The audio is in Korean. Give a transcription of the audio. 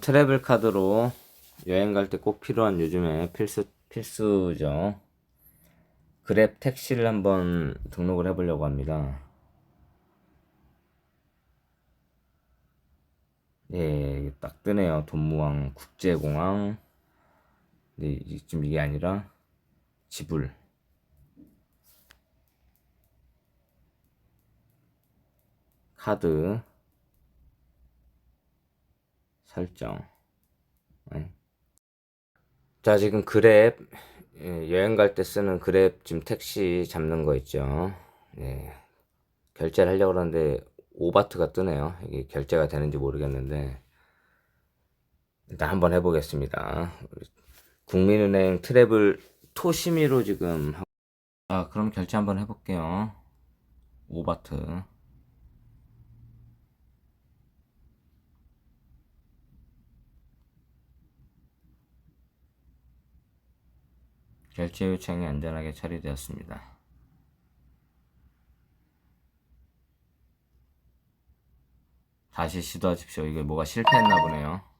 트래블 카드로 여행 갈 때 꼭 필요한 요즘에 필수 필수죠. 그랩 택시를 한번 등록을 해보려고 합니다. 예, 딱 뜨네요. 돈무항 국제공항. 이- 지금 이게 아니라 지불. 카드 설정. 네. 자, 지금 그랩 예, 여행 갈 때 쓰는 그랩 지금 택시 잡는 거 있죠. 예. 결제를 하려고 하는데 5바트가 뜨네요. 이게 결제가 되는지 모르겠는데 일단 한번 해보겠습니다. 국민은행 트래블 토시미로 지금 하- 자, 그럼 결제 한번 해볼게요. 5바트. 결제 요청이 안전하게 처리되었습니다. 다시 시도하십시오. 이게 뭐가 실패했나 보네요.